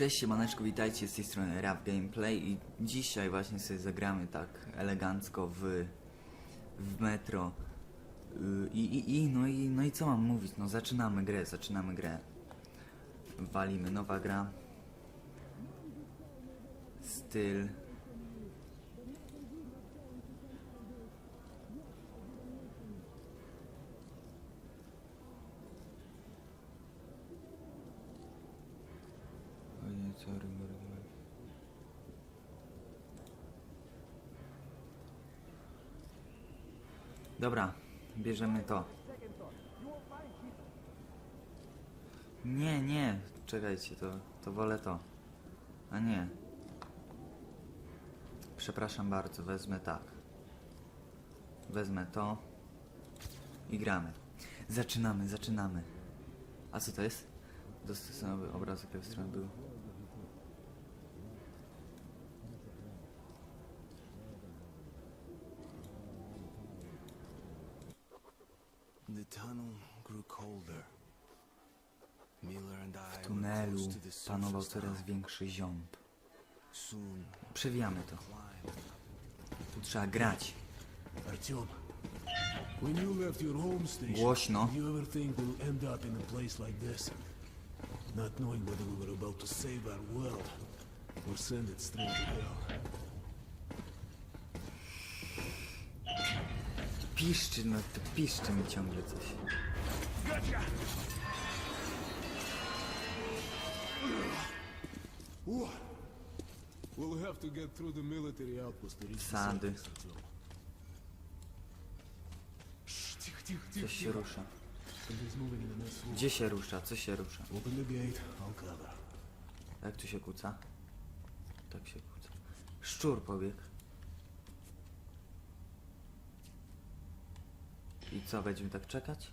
Cześć siemaneczko, witajcie z tej strony Rap Gameplay i dzisiaj właśnie sobie zagramy tak elegancko w, w metro. Yy, I, i, i, no i, no i co mam mówić, no zaczynamy grę, zaczynamy grę. Walimy, nowa gra. Styl Ryby, ryby. Dobra, bierzemy to. Nie, nie, czekajcie, to, to wolę to. A nie. Przepraszam bardzo, wezmę tak. Wezmę to i gramy. Zaczynamy, zaczynamy. A co to jest? Dostosowy obrazek strony był. The tunnel grew colder. Miller and I W tunelu panował coraz większy ziąb. Przewijamy to. Tu trzeba grać. Głośno. Not knowing whether we were about to save our world or send it straight to hell. piszczy, no to piszczy mi ciągle coś. Sandy. Coś się rusza. Gdzie się rusza? Co się rusza? Jak tu się kłóca? Tak się kłóca. Szczur pobiegł. Co, będziemy tak czekać?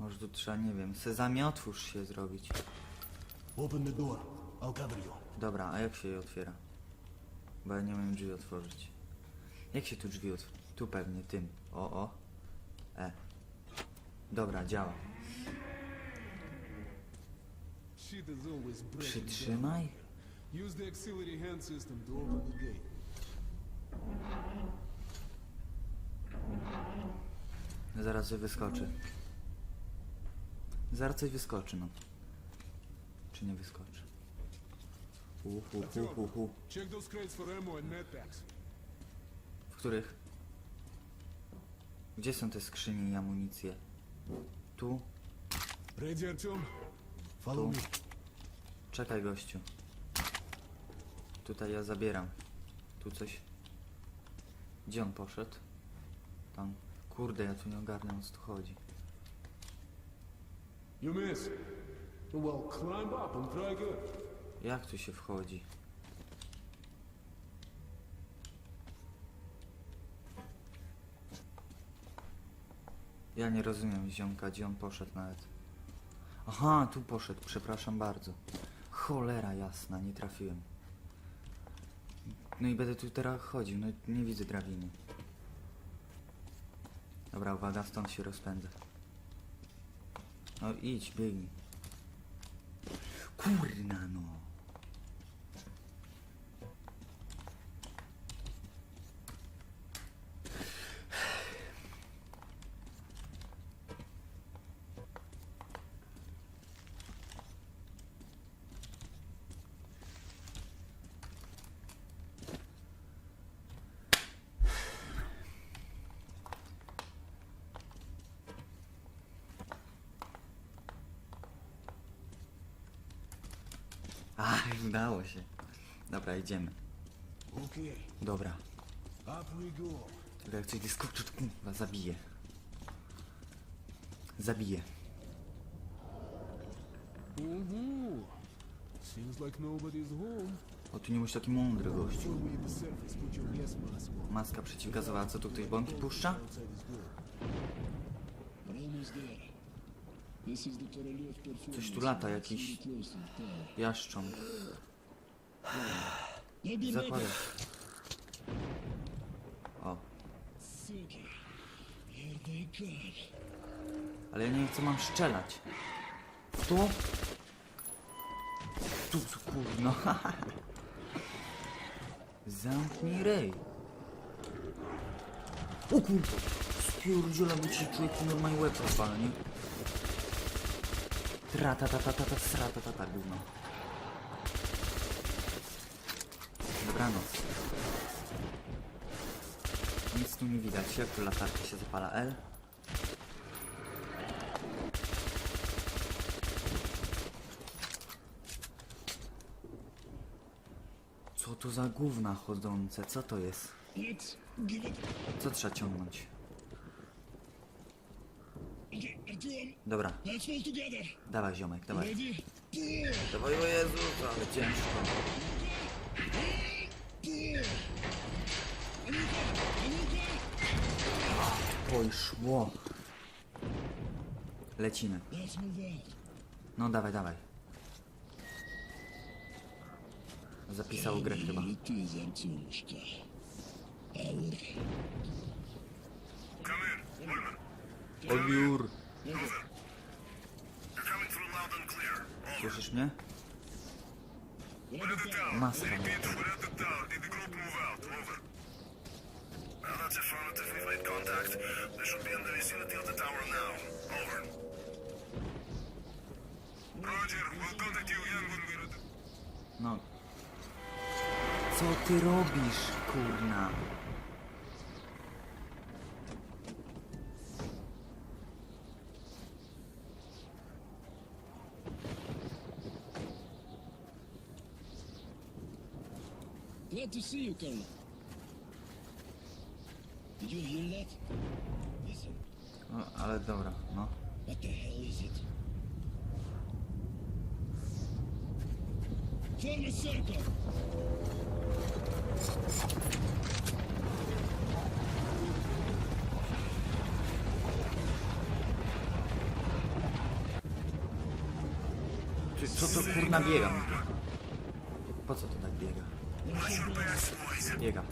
Może tu trzeba, nie wiem, sezamie otwórz się zrobić. Open the door, I'll cover you. Dobra, a jak się je otwiera? Bo ja nie umiem drzwi otworzyć. Jak się tu drzwi otwiera? Tu pewnie, tym. O, o. E. Dobra, działa. Przytrzymaj. Use the auxiliary hand system to open the gate. Zaraz coś wyskoczy. Zaraz coś wyskoczy, no. Czy nie wyskoczy? Hu, hu, hu, hu, hu. Check those crates for ammo and medpacks. W których? Gdzie są te skrzynie i amunicje? Tu? Ready, Artyom? Follow me. Czekaj, gościu. Tutaj ja zabieram. Tu coś. Gdzie on poszedł? Tam. Kurde, ja tu nie ogarnę, o co tu chodzi. You miss. Well, climb up and try again. Jak tu się wchodzi? Ja nie rozumiem ziomka, gdzie on poszedł nawet. Aha, tu poszedł, przepraszam bardzo. Cholera jasna, nie trafiłem. No i będę tu teraz chodził, no nie widzę drabiny. Dobra, uwaga, stąd się rozpędzę. No idź, biegnij. Kurna no. A, udało się. Dobra, idziemy. Dobra. Tylko jak coś wyskoczy, to kurwa, nobody's home. O, tu nie musisz taki mądry gościu. Maska przeciwgazowa, co tu ktoś bąki puszcza? Outside is. This is the Koroliov performance. Coś tu lata, jakiś jaszcząb. Maybe. O. Ale ja nie wiem co mam strzelać. Tu, tu kurno. Zamknij rej. O kur... Spierdziela, bo ci człowiek normalnie łeb rozwala, nie? Tra ta ta ta ta ta sra ta ta gówno. Dobranoc. Nic tu nie widać. Jak tu latarka się zapala? L? Co to za gówna chodzące? Co to jest? Co trzeba ciągnąć? Dobra, dawaj ziomek, dawaj. Dawaj, o Jezus, ale ciężko. pull. Anika, Anika. Oj, szło. Lecimy. No dawaj, dawaj. Zapisał grę chyba. Ty zamknąłeś Aur. Come in. Woodman, Over. Słyszysz mnie? The... No. Co ty robisz, kurna? Glad to see you, Colonel. Did you hear that? Listen, No, ale dobra, no. what the hell is it? Form a circle. Co to kurna biega? Po co to tak biega? Biega.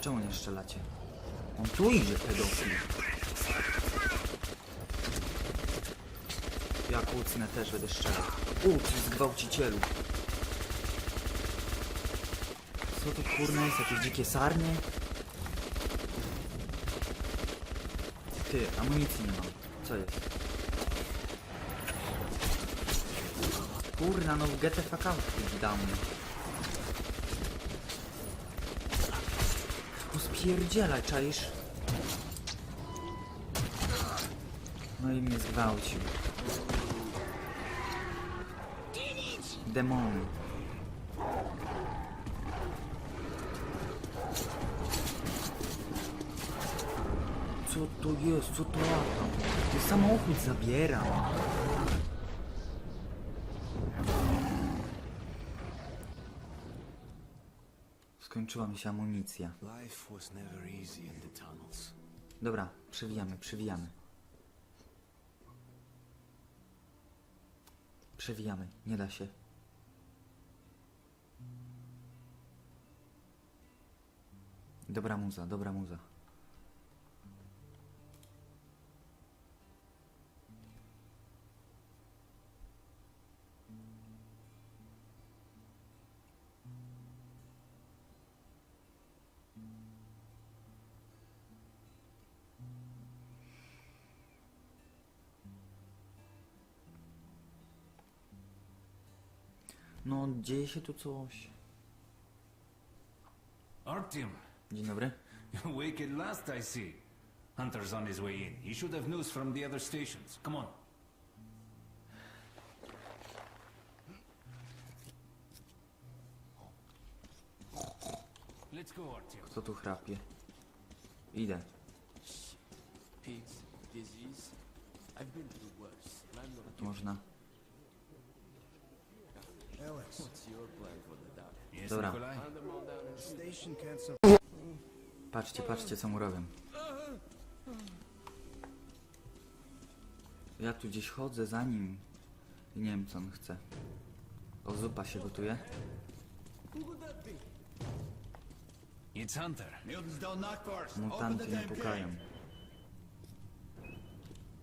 Czemu nie strzelacie? On tu idzie, pedofil. Ja kłócnę też będę strzelał. Ty zgwałcicielu. Co to kurna jest? Jakieś dzikie sarnie? Ty, amunicji nie mam. Co jest? Kurna, no get the fuck out, downy. Pospierdzielaj, czaisz? No i mnie zgwałcił. Demony. Co to jest? Co to lata? To samochód zabieram. Skończyła mi się amunicja. Life was never easy in the tunnels. Dobra, przewijamy, przewijamy. Przewijamy, nie da się. Dobra muza, dobra muza. No, dzieje się tu coś. Artyom, Dzień dobry. you're awake at last, I see. Hunter's on his way in. He should have news from the other stations. Come on. Let's go, Artyom. Kto tu chrapie? Idę. pigs, disease. I've been through worse, and I'm not można. What's your plan for the dark? Yes, Dobra. Nikolai? Find them all down in Station can't Patrzcie, patrzcie co mu robię. Ja tu gdzieś chodzę za nim i nie wiem co on chce. O, zupa się gotuje. It's Hunter. Mutanty nie pukają.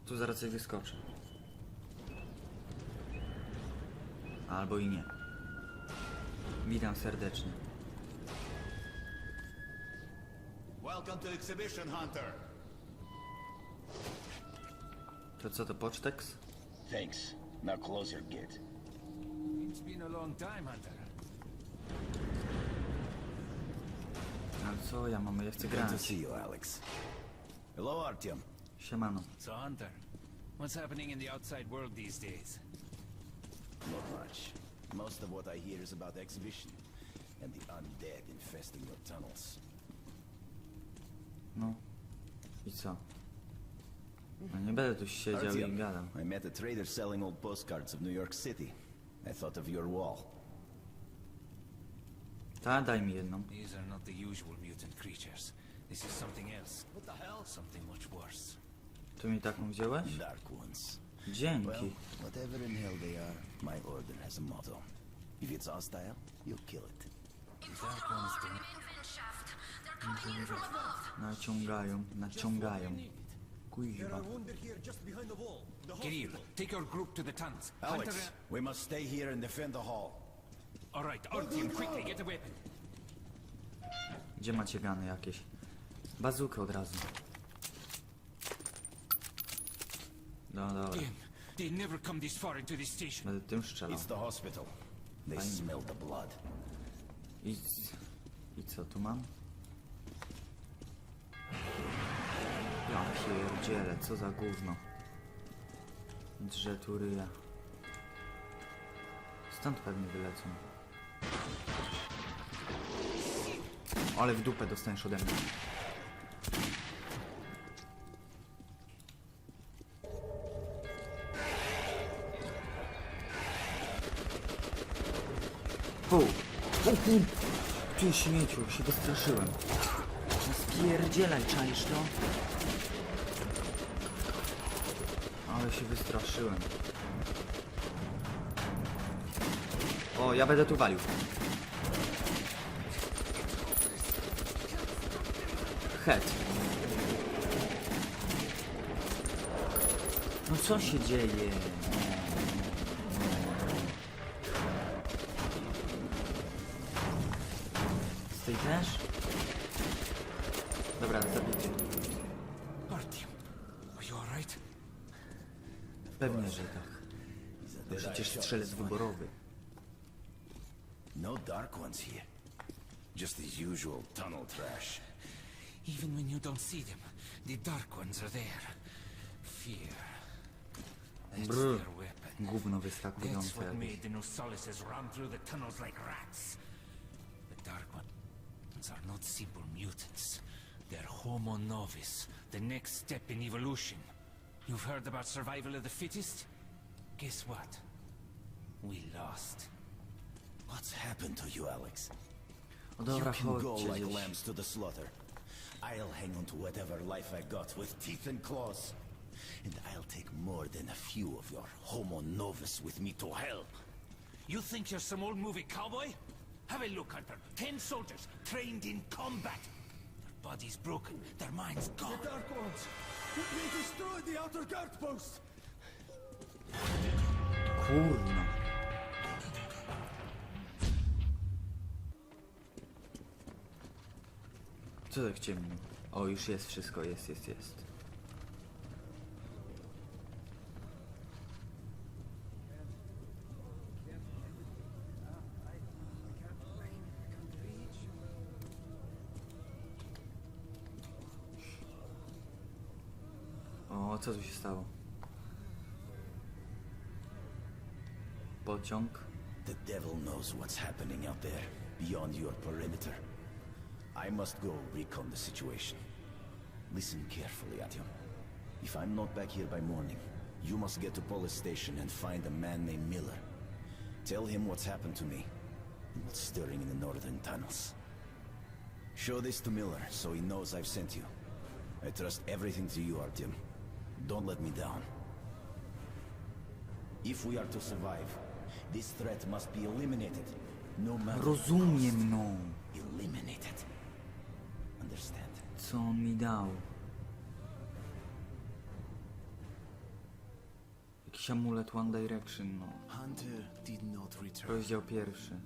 Tu zaraz coś wyskoczy. Albo i nie. Witam serdecznie. Welcome to Exhibition Hunter. To co to Poczteks? Thanks. Now close your gate. It's been a long time, Hunter. Ale co ja mam? Ja chcę Good to grać. see you, Alex. Hello, Artyom. Siemano. So, Hunter, what's happening in the outside world these days? Not much. Most of what I hear is about exhibition and the undead infesting your tunnels. No. I co? No nie będę tu siedział i gadał. I met a trader selling old postcards of New York City. I thought of your wall. Ta, daj mi jedną. These are not the usual mutant creatures. This is something else. What the hell? Something much worse. Tu mi taką wziąłeś? Dark ones. Dzięki. whatever in hell they are, my order has a motto. If it's hostile, you'll kill it. Naciągają, naciągają. Kuźwa. Kirill, take your group to the. Hunter, Alex, we must stay here and defend the hall. all right, Artyom, quickly, get a weapon. Gdzie macie gany jakieś? Bazukę od razu. No dobra, Damn, they never come this far into this station. będę tym strzelał. It's the hospital. They Fine. smell the blood. I, I co tu mam? Ja pierdzielę, co za gówno. Drze tu ryja. Stąd pewnie wylecą. Ale w dupę dostaniesz ode mnie. Kur... Ty śmieciu, się wystraszyłem. No Spierdzielaj, czaisz to? Ale się wystraszyłem. O, ja będę tu walił. Head. No co się dzieje? Pewnie. To przecież strzelec wyborowy. No dark ones here. Just the usual tunnel trash. Even when you don't see them, the dark ones are there. Fear. That's Brr. their weapon. Gówno That's wyskakujące what jakieś. made the Nosalises run through the tunnels like rats. The Dark Ones are not simple mutants. They're Homo Novus, the next step in evolution. You've heard about survival of the fittest? Guess what? We lost. What's happened to you, Alex? Dobra, you can go like gdzieś. lambs to the slaughter. I'll hang on to whatever life I got with teeth and claws. And I'll take more than a few of your homo novus with me to hell. You think you're some old movie cowboy? Have a look, Hunter. Ten soldiers trained in combat. Their bodies broken, their minds gone. The Dark Ones! They destroyed the outer guard post! Kurno. Co tak ciemno? O, już jest wszystko, jest, jest, jest. O, co tu się stało? The devil knows what's happening out there, beyond your perimeter. I must go recon the situation. Listen carefully, Atium. If I'm not back here by morning, you must get to police station and find a man named Miller. Tell him what's happened to me, and what's stirring in the northern tunnels. Show this to Miller, so he knows I've sent you. I trust everything to you, Artyom. Don't let me down. If we are to survive, this threat must be eliminated. No matter Rozumiem, no. eliminate it. Understand? Co on mi dał? Jakiś amulet One Direction, no. Hunter did not return. Rozdział pierwszy.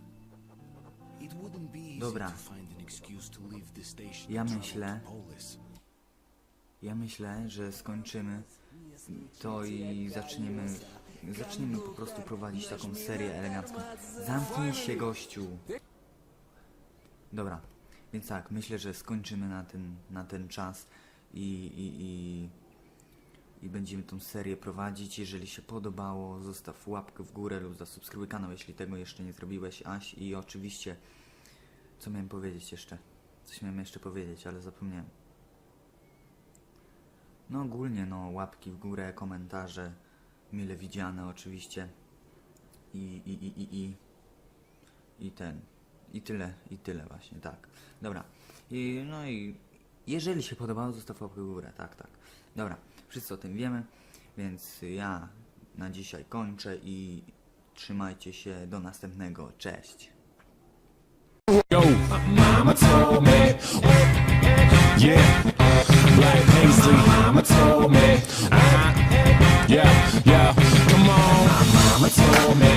It wouldn't be easy Dobra. to find an excuse to leave the station Ja and travel myślę- to Polis. Ja myślę, że skończymy to i zaczniemy, zaczniemy po prostu prowadzić taką serię elegancką. Zamknij się, gościu! Dobra, więc tak, myślę, że skończymy na ten, na ten czas i, i, i, i będziemy tą serię prowadzić. Jeżeli się podobało, zostaw łapkę w górę lub zasubskrybuj kanał, jeśli tego jeszcze nie zrobiłeś, Aś. I oczywiście, co miałem powiedzieć jeszcze? Coś miałem jeszcze powiedzieć, ale zapomniałem. No ogólnie no łapki w górę, komentarze mile widziane oczywiście. I i i i i i ten. I tyle i tyle właśnie tak. Dobra. I no i jeżeli się podobało zostaw łapkę w górę tak tak. Dobra wszyscy o tym wiemy więc ja na dzisiaj kończę i trzymajcie się do następnego. Cześć. Mama told me, yeah, black. Mama told me, uh-huh, yeah, yeah. Come on, My mama told me,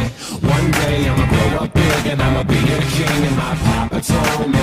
one day I'ma grow up big and I'ma be a king. And my papa told me.